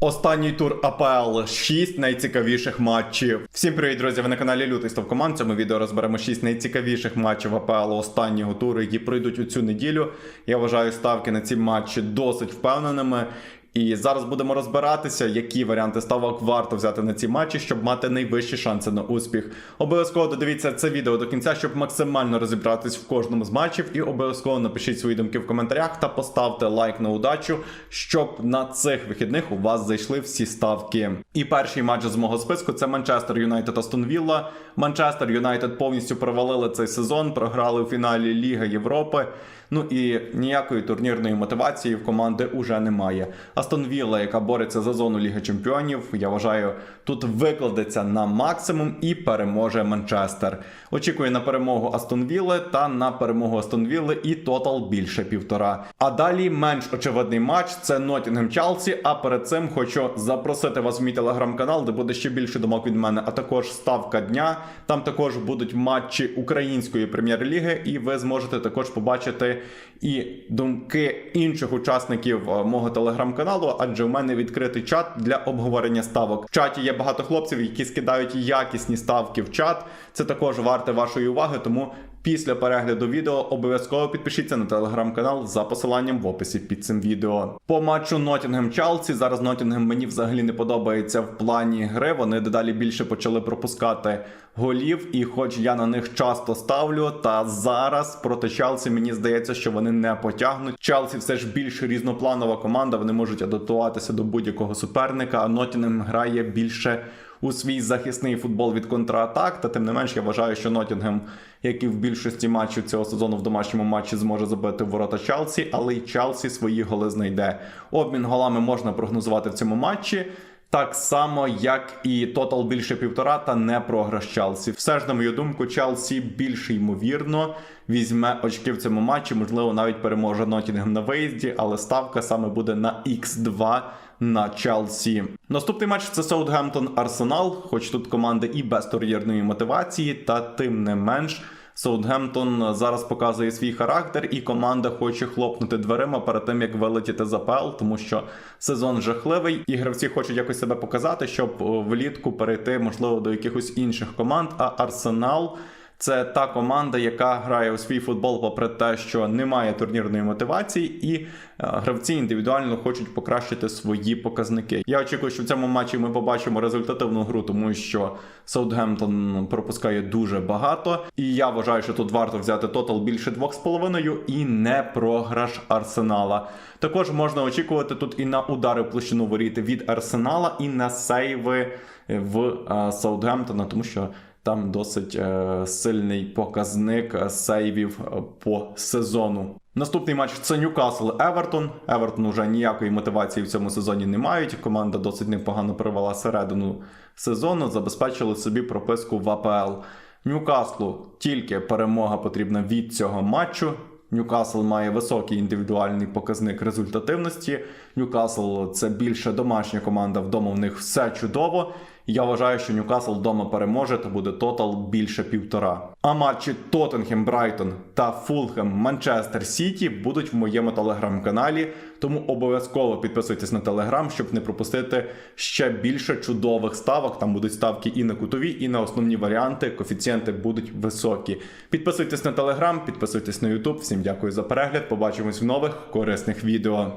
Останній тур АПЛ 6 найцікавіших матчів. Всім привіт, друзі! Ви на каналі Лютий Став Команд. В цьому відео розберемо 6 найцікавіших матчів АПЛ останнього туру, які пройдуть у цю неділю. Я вважаю ставки на ці матчі досить впевненими. І зараз будемо розбиратися, які варіанти ставок варто взяти на ці матчі, щоб мати найвищі шанси на успіх. Обов'язково додивіться це відео до кінця, щоб максимально розібратись в кожному з матчів. І обов'язково напишіть свої думки в коментарях та поставте лайк на удачу, щоб на цих вихідних у вас зайшли всі ставки. І перший матч з мого списку це Манчестер Юнайтед Астон Вілла. Манчестер Юнайтед повністю провалили цей сезон, програли у фіналі Ліги Європи. Ну і ніякої турнірної мотивації в команди уже немає. Астон Вілла, яка бореться за зону Ліги Чемпіонів, я вважаю, тут викладеться на максимум і переможе Манчестер. Очікую на перемогу Астон Вілли та на перемогу Астон Вілли і тотал більше півтора. А далі менш очевидний матч це Ноттінгем Челсі. А перед цим хочу запросити вас в мій телеграм-канал, де буде ще більше думок від мене, а також ставка дня. Там також будуть матчі української прем'єр-ліги, і ви зможете також побачити і думки інших учасників е, мого телеграм-каналу, адже в мене відкритий чат для обговорення ставок. В чаті є багато хлопців, які скидають якісні ставки в чат. Це також варте вашої уваги, тому. Після перегляду відео обов'язково підпишіться на телеграм-канал за посиланням в описі під цим відео. По матчу Ноттінгем Челсі. Зараз Ноттінгем мені взагалі не подобається в плані гри. Вони дедалі більше почали пропускати голів, і хоч я на них часто ставлю, та зараз проти Челсі мені здається, що вони не потягнуть. Челсі все ж більш різнопланова команда. Вони можуть адаптуватися до будь-якого суперника. А Ноттінгем грає більше у свій захисний футбол від контратак. Та тим не менш, я вважаю, що Нотінгем, як і в більшості матчів цього сезону в домашньому матчі, зможе забити ворота Челсі, але й Челсі свої голи знайде. Обмін голами можна прогнозувати в цьому матчі. Так само, як і тотал більше півтора, та не програш Челсі. Все ж, на мою думку, Челсі більш ймовірно візьме очки в цьому матчі. Можливо, навіть переможе Ноттінгем на виїзді, але ставка саме буде на X2 на Челсі. Наступний матч це Саутгемптон Арсенал, хоч тут команди і без тур'єрної мотивації, та тим не менш. Саутгемптон зараз показує свій характер, і команда хоче хлопнути дверима перед тим, як вилетіти з АПЛ, тому що сезон жахливий, і гравці хочуть якось себе показати, щоб влітку перейти, можливо, до якихось інших команд. А Арсенал. Це та команда, яка грає у свій футбол, попри те, що немає турнірної мотивації, і е, гравці індивідуально хочуть покращити свої показники. Я очікую, що в цьому матчі ми побачимо результативну гру, тому що Саутгемптон пропускає дуже багато. І я вважаю, що тут варто взяти тотал більше 2,5 і не програш Арсенала. Також можна очікувати тут і на удари площину воріти від Арсенала, і на сейви в е, Саутгемптона, тому що. Там досить е, сильний показник е, сейвів е, по сезону. Наступний матч це Ньюкасл Евертон. Евертон уже ніякої мотивації в цьому сезоні не мають. Команда досить непогано провела середину сезону, забезпечили собі прописку в АПЛ. Ньюкаслу тільки перемога потрібна від цього матчу. Ньюкасл має високий індивідуальний показник результативності. Ньюкасл це більше домашня команда. Вдома в них все чудово. Я вважаю, що Ньюкасл вдома переможе та буде тотал більше півтора. А матчі Тоттенхем, Брайтон та Фулхем Манчестер Сіті будуть в моєму телеграм-каналі. Тому обов'язково підписуйтесь на телеграм, щоб не пропустити ще більше чудових ставок. Там будуть ставки і на кутові, і на основні варіанти. Коефіцієнти будуть високі. Підписуйтесь на телеграм, підписуйтесь на Ютуб. Всім дякую за перегляд. Побачимось в нових корисних відео.